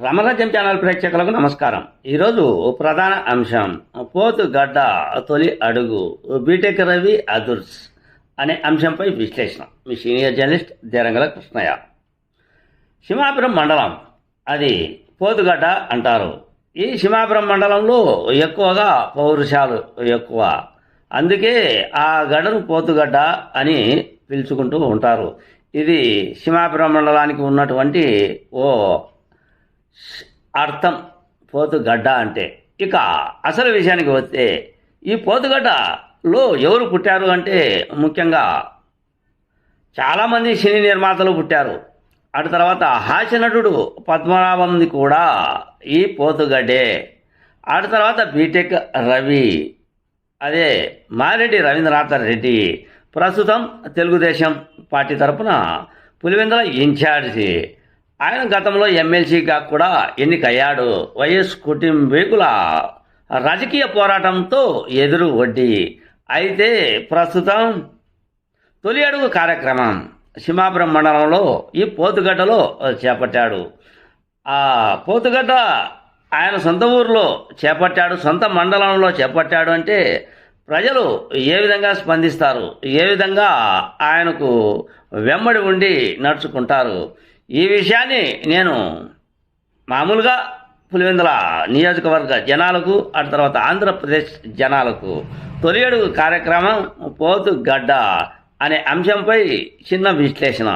Ramarajyam channel ప్రేక్షకులకు నమస్కారం. ఈరోజు ప్రధాన అంశం పోతు గడ్డ తొలి అడుగు బీటెక్ రవి అదుర్స్ అనే అంశంపై విశ్లేషణ. మీ సీనియర్ జర్నలిస్ట్ దేరంగల కృష్ణయ్య. సింహాపురం మండలం అది పోతుగడ్డ అంటారు. ఈ సింహాపురం మండలంలో ఎక్కువగా పౌరుషాలు ఎక్కువ. అందుకే ఆ గడ్డను పోతుగడ్డ అని పిలుచుకుంటూ ఉంటారు. ఇది సింహాపురం మండలానికి ఉన్నటువంటి ఓ అర్థం పోతుగడ్డ అంటే. ఇక అసలు విషయానికి వస్తే ఈ పోతుగడ్డలో ఎవరు పుట్టారు అంటే ముఖ్యంగా చాలామంది సినీ నిర్మాతలు పుట్టారు. అటు తర్వాత హాస్యనటుడు పద్మనాభంది కూడా ఈ పోతుగడ్డే. అటు తర్వాత బీటెక్ రవి అదే మారెడ్డి రవీంద్రనాథ్ రెడ్డి. ప్రస్తుతం తెలుగుదేశం పార్టీ తరపున పులివెందుల ఇన్ఛార్జి. ఆయన గతంలో ఎమ్మెల్సీగా కూడా ఎన్నికయ్యాడు. వైఎస్ కుటుంబీకుల రాజకీయ పోరాటంతో ఎదురు వడ్డీ అయితే ప్రస్తుతం తొలి అడుగు కార్యక్రమం సింహాపురం మండలంలో ఈ పోతుగడ్డలో చేపట్టాడు. ఆ పోతుగడ్డ ఆయన సొంత ఊర్లో చేపట్టాడు సొంత మండలంలో చేపట్టాడు అంటే ప్రజలు ఏ విధంగా స్పందిస్తారు? ఏ విధంగా ఆయనకు వెంబడి ఉండి నడుచుకుంటారు? ఈ విషయాన్ని నేను మామూలుగా పులివెందుల నియోజకవర్గ జనాలకు ఆ తర్వాత ఆంధ్రప్రదేశ్ జనాలకు తొలి అడుగు కార్యక్రమం పోతు గడ్డ అనే అంశంపై చిన్న విశ్లేషణ